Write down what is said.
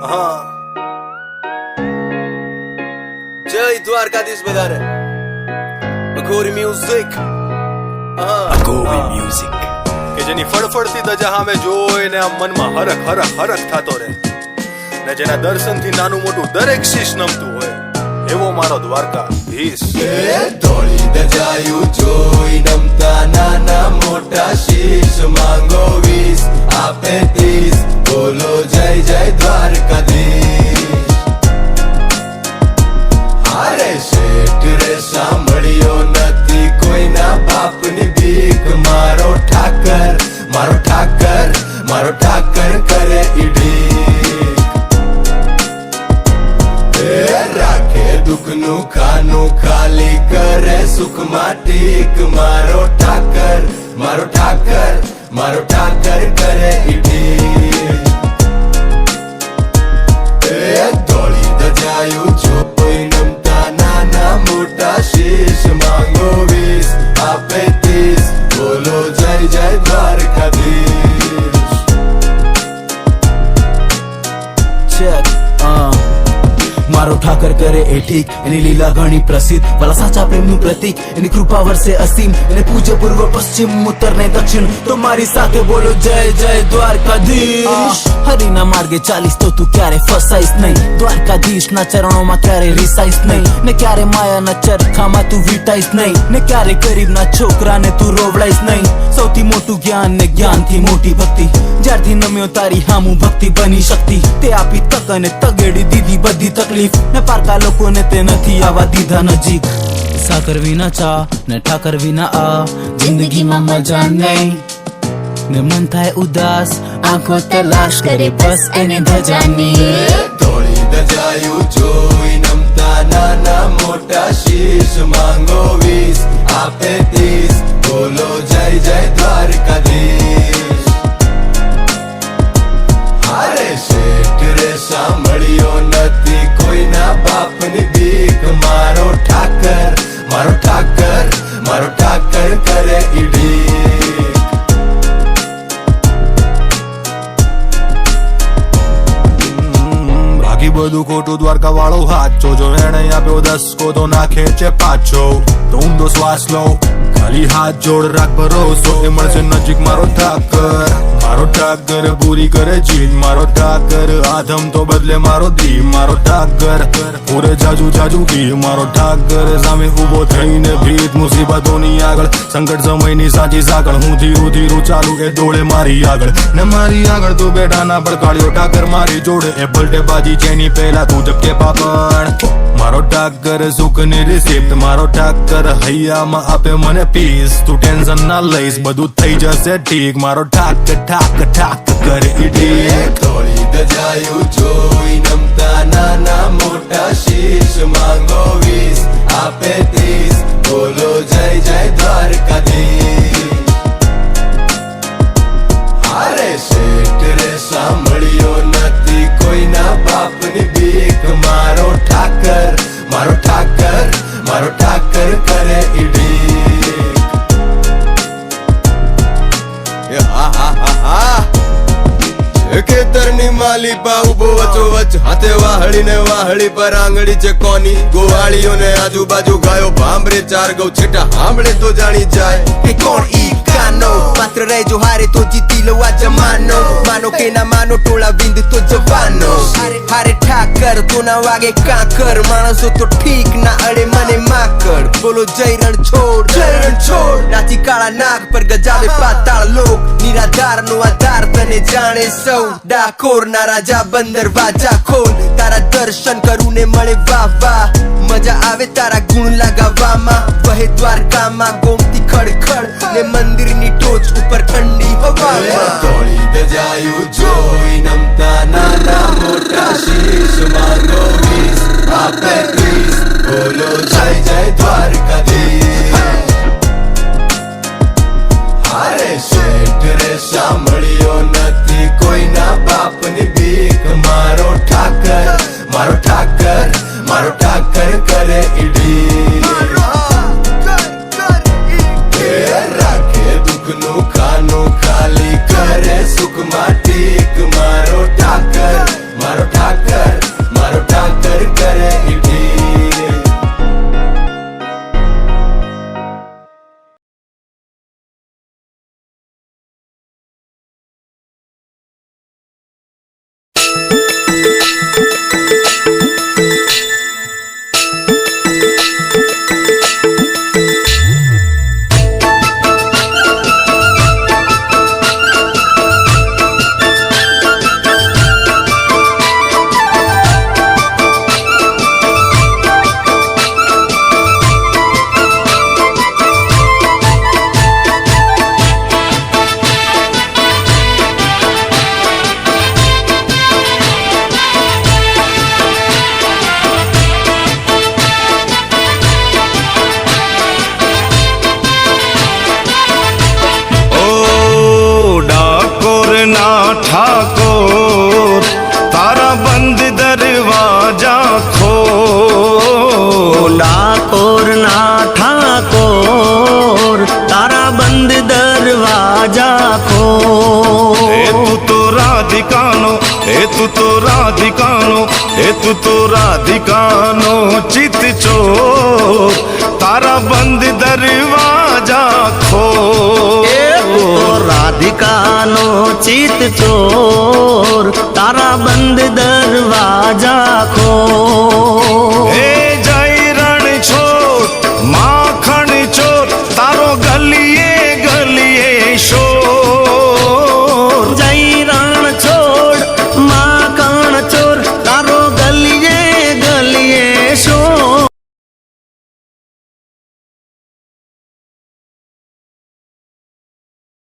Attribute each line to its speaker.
Speaker 1: હા.
Speaker 2: જય દ્વારકાધીશ બધાને. અઘોરી મ્યુઝિક
Speaker 3: અઘોરી મ્યુઝિક
Speaker 2: કે જેની ફડફડતી ધજા સામે જોઈને આમ મનમાં હરખ હરખ હરખ થતો રહે. ને જેના દર્શનથી નાનું મોટું દરેક શીશ નમતું હોય. એવો મારો દ્વારકાધીશ
Speaker 4: દોડીને જાયું જોઈ નમતા નાના મોટા શીશ. માંગો વીસ, આપે ત્રીસ. બોલો જય જય દ્વારકાધીશ. હારે શેઠ રે સાંભળ્યો નથી કોઈના બા ઠાકર કરે એ
Speaker 3: ઠીક એની લીલા ઘણી પ્રસિદ્ધ વાલા સાચા પ્રેમનું પ્રતીક એની કૃપા વર્ષે અસીમ એને પૂજ્ય પૂર્વ પશ્ચિમ ઉત્તર ને દક્ષિણ તો મારી સાથે બોલો જય જય દ્વારકાધીશ હરિના માર્ગે ચાલીસ તો તું ક્યારે ફસાઈશ નહીં દ્વારકાધીશ ના ચરણોમાં ક્યારે રિસાઈશ નહીં ને ક્યારે માયાના ચરખામાં તું વીટાઈશ નહીં ને ક્યારે ગરીબના છોકરાને તું રોવડાઈશ નહીં સૌથી મોટું જ્ઞાન ને જ્ઞાનથી મોટી ભક્તિ જ્યારથી નમ્યો તારી હામું ભક્તિ બની શક્તિ તે આપી તક અને તગેડી દીધી બધી તકલીફ ને પારકા લોકોને તે નથી આવા દીધા નજીક. સાકર વિના ચા ને ઠાકર વિના આ. જિંદગીમાં મજા નહીં. ને મન થાય ઉદાસ. આંખો તલાશ કરે બસ એને ધજાની.
Speaker 4: ધોળી ધજાયું જોઈ નમતા નાના મોટા શીશ. માંગો વીસ, આપે ત્રીસ. બોલો જય જય દ્વારકાધીશ. અરે શેઠ રે સાંભળ્યો નથી કોઈના
Speaker 2: દ્વારકા વાળો હાચો જો એને આપ્યો દસકો તો નાખે છે પાછો. તો ઊંડો શ્વાસ લો. ખાલી હાથ જોડ રાખ ભરોસો. એ મળશે નજીક મારો ઠાકર. મારો ઠાકર પૂરી કરે જીત મારો ઠાકર, આધમ તો બદલે મારો દી. મારો ઠાકર, પૂરે જાજુ જાજુ કી. મારો ઠાકર, સામે ઊભો થઈને ભીત મુસીબતોની આગળ. સંકટ સમયની સાચી સાંકળ. હું ધીરું ધીરું ચાલુ, એ દોડે મારી આગળ. ને મારી આગળ તું બેઠા ના પડકાળ્યો ઠાકર મારી જોડે. એ ભલટે બાજી એની પહેલા તું જપકે પાપડ મારો ઠાકર સુખની રિસિપ્ટ મારો ઠાકર હૈયામાં આપે મને પીસ તું ટેન્શન ના લઈશ, બધું થઈ જશે ઠીક. મારો ઠાક ઠાક ઠાક કરે ઈડી
Speaker 4: થોડી દજાયું જોઈ નમતા નાના વચ હાથે વાહળી ને વાહળી પર આંગળી છે કોની? ગોવાળીઓ ને આજુબાજુ ગાયો, ભાંભરે ચાર ગૌ, છેટા હાંભળે તો જાણી જાય કે કોણ ઈ કાનો માત્ર રહેજો હારે તો જીતી લો આ જમાનો. માનો કે ના માનો, ટોળા વિંદ તો જવાનો. હારે ઠાકર, તો ના વાગે કાંકર. માણસો તો ઠીક ના અડે મને માકડ. બોલો જય છોડ જય છોડ નાચી કાળા નાગ પર ગજાવે પાતાળ લોક. નિરાધાર નો આધાર તને જાણે સૌ. ડાકોર ના રાજા બંદર વાજા ખોલ. તારા દર્શન કરું ને મળે વાહ વાહ. મજા આવે તારા ગુણ લગાવવામાં. વહે દ્વારકામાં ગોમતી ખડખડ. ને મંદિરની ટોચ ઉપર ઠંડી હવા દોડી દજાયું જોઈ નમતા નાના મોટા શીશ. મારો આપે બોલો કરે એ
Speaker 5: તું તો રાધિકાનો ચિત ચોર તારા બંધ દરવાજા ખો
Speaker 6: રાધિકાનો ચિત ચોર તારા બંધ દરવાજા ખોલ